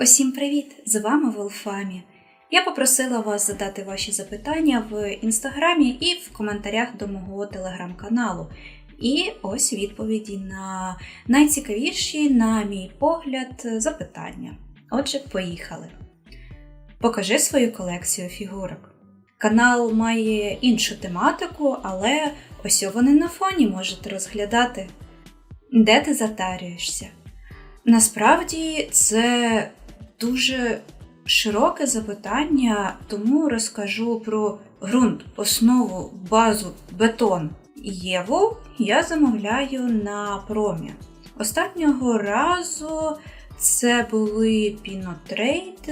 Усім привіт! З вами Волфамі. Я попросила вас задати ваші запитання в інстаграмі і в коментарях до мого телеграм-каналу. І ось відповіді на найцікавіші, на мій погляд, запитання. Отже, поїхали. Покажи свою колекцію фігурок. Канал має іншу тематику, але ось вони на фоні можете розглядати. Де ти затарюєшся? Насправді це дуже широке запитання, тому розкажу про ґрунт, основу, базу, бетон. Єву я замовляю на промі. Останнього разу це були Пінотрейд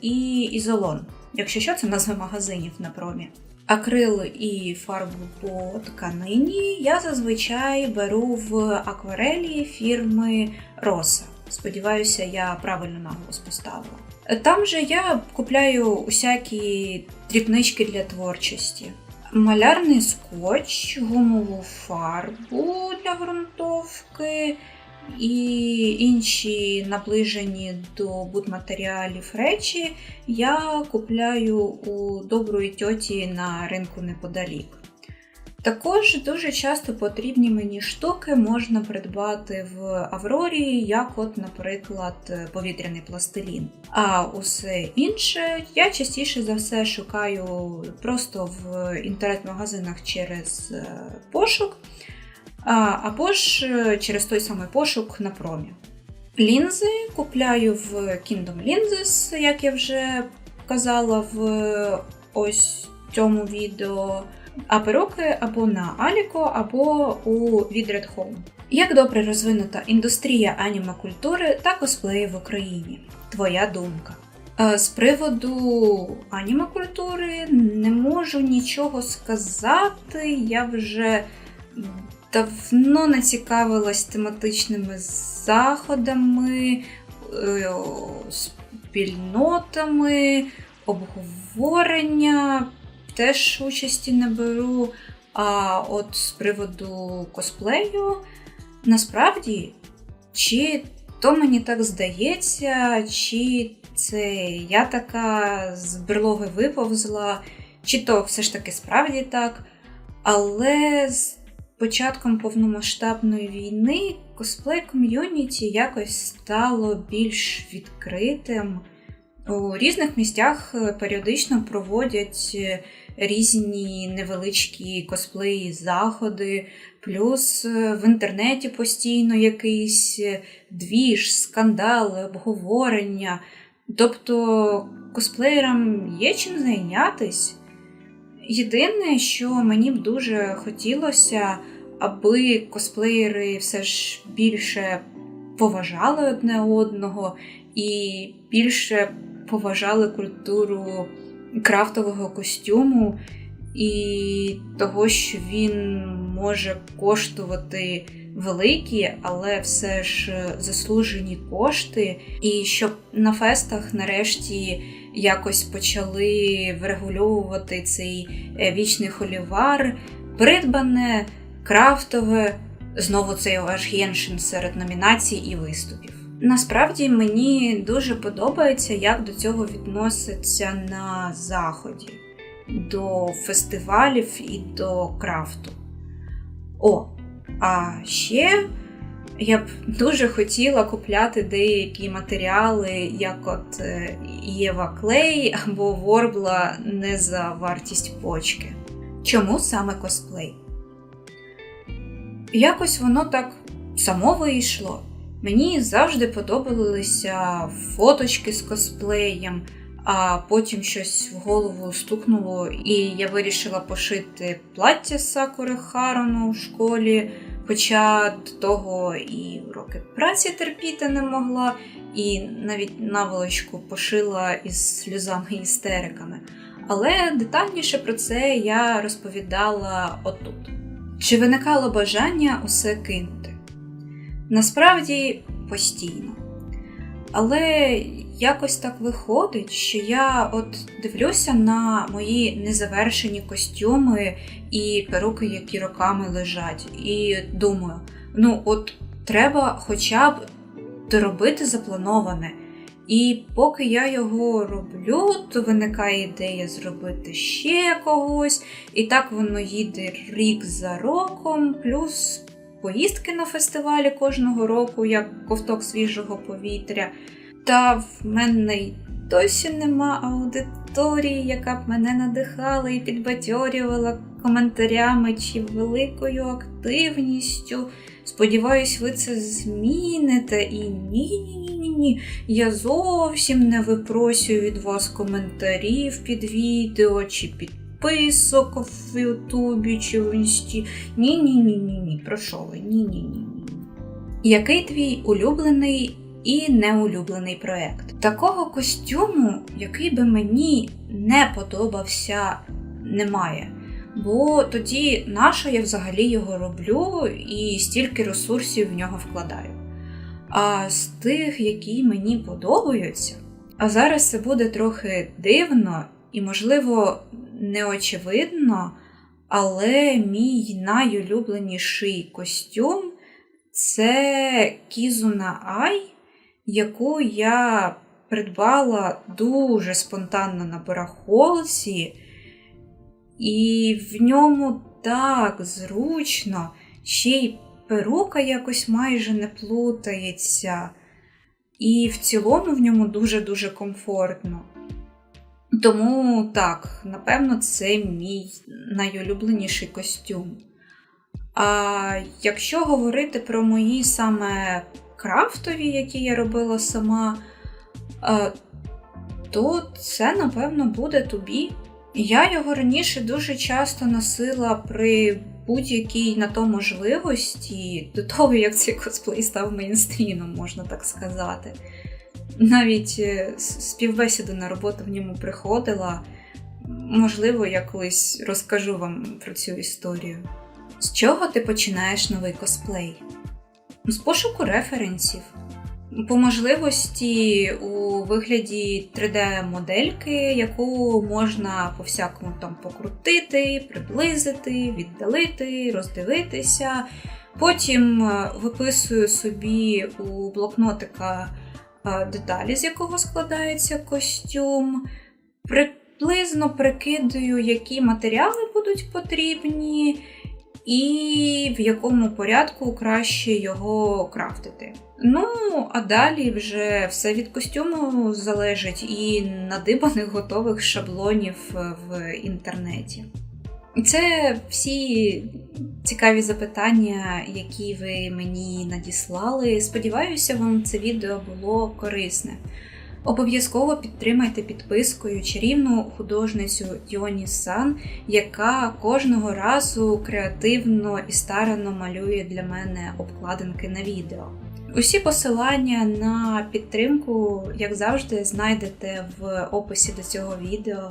і Ізолон. Якщо що, це назви магазинів на промі. Акрил і фарбу по тканині я зазвичай беру в акварелі фірми Роса. Сподіваюся, я правильно наголос поставила. Там же я купляю усякі дрібнички для творчості. Малярний скотч, гумову фарбу для ґрунтовки і інші наближені до будматеріалів речі я купляю у доброї тьоті на ринку неподалік. Також дуже часто потрібні мені штуки можна придбати в Аврорі, як, от, наприклад, повітряний пластилін. А усе інше я частіше за все шукаю просто в інтернет-магазинах через е, пошук, або ж е, через той самий пошук на промі. Лінзи купляю в Kingdom Lenses, як я вже казала в ось цьому відео а перуки або на Аліко, або у Відред Home. Як добре розвинута індустрія анімакультури та косплею в Україні? Твоя думка. Е, з приводу анімакультури не можу нічого сказати. Я вже давно не цікавилась тематичними заходами, е, спільнотами, обговорення теж участі не беру. А от з приводу косплею, насправді, чи то мені так здається, чи це я така з берлоги виповзла, чи то все ж таки справді так. Але з початком повномасштабної війни косплей ком'юніті якось стало більш відкритим. У різних місцях періодично проводять різні невеличкі косплеї, заходи, плюс е, в інтернеті постійно якийсь е, двіж, скандали, обговорення. Тобто косплеєрам є чим зайнятись. Єдине, що мені б дуже хотілося, аби косплеєри все ж більше поважали одне одного і більше поважали культуру крафтового костюму і того, що він може коштувати великі, але все ж заслужені кошти, і щоб на фестах нарешті якось почали врегульовувати цей е, вічний холівар, придбане, крафтове, знову цей аж геншин серед номінацій і виступів. Насправді мені дуже подобається, як до цього відносяться на заході, до фестивалів і до крафту. О, а ще я б дуже хотіла купляти деякі матеріали, як от е, Єва Клей або Ворбла не за вартість почки. Чому саме косплей? Якось воно так само вийшло. Мені завжди подобалися фоточки з косплеєм, а потім щось в голову стукнуло, і я вирішила пошити плаття Сакури Харону в школі. Хоча до того і уроки праці терпіти не могла, і навіть наволочку пошила із сльозами істериками. Але детальніше про це я розповідала отут. Чи виникало бажання усе кинути? Насправді постійно. Але якось так виходить, що я от дивлюся на мої незавершені костюми і перуки, які роками лежать, і думаю, ну от треба хоча б доробити заплановане. І поки я його роблю, то виникає ідея зробити ще когось. І так воно їде рік за роком, плюс поїздки на фестивалі кожного року, як ковток свіжого повітря. Та в мене й досі нема аудиторії, яка б мене надихала і підбадьорювала коментарями чи великою активністю. Сподіваюсь, ви це зміните. І ні-ні-ні-ні. Я зовсім не випросюю від вас коментарів під відео чи підписок в Ютубі чи в інсті. Ні-ні-ні-ні. Про що ви? Ні-ні-ні. Який твій улюблений і неулюблений проект? Такого костюму, який би мені не подобався, немає. Бо тоді нащо я взагалі його роблю і стільки ресурсів в нього вкладаю. А з тих, які мені подобаються, а зараз це буде трохи дивно і, можливо, неочевидно, але мій найулюбленіший костюм це Кізуна Ай, яку я придбала дуже спонтанно на барахолці. І в ньому так зручно, ще й перука якось майже не плутається. І в цілому в ньому дуже-дуже комфортно. Тому так, напевно, це мій найулюбленіший костюм. А якщо говорити про мої саме крафтові, які я робила сама, то це, напевно, буде тобі. Я його раніше дуже часто носила при будь-якій на то можливості, до того, як цей косплей став мейнстрімом, можна так сказати. Навіть е, співбесіду на роботу в ньому приходила. Можливо, я колись розкажу вам про цю історію. З чого ти починаєш новий косплей? З пошуку референсів. По можливості у вигляді 3D-модельки, яку можна по-всякому там покрутити, приблизити, віддалити, роздивитися. Потім виписую собі у блокнотика деталі, з якого складається костюм. Приблизно прикидаю, які матеріали будуть потрібні, і в якому порядку краще його крафтити. Ну, а далі вже все від костюму залежить і надибаних готових шаблонів в інтернеті. Це всі цікаві запитання, які ви мені надіслали. Сподіваюся, вам це відео було корисне. Обов'язково підтримайте підпискою чарівну художницю Діоні Сан, яка кожного разу креативно і старанно малює для мене обкладинки на відео. Усі посилання на підтримку, як завжди, знайдете в описі до цього відео.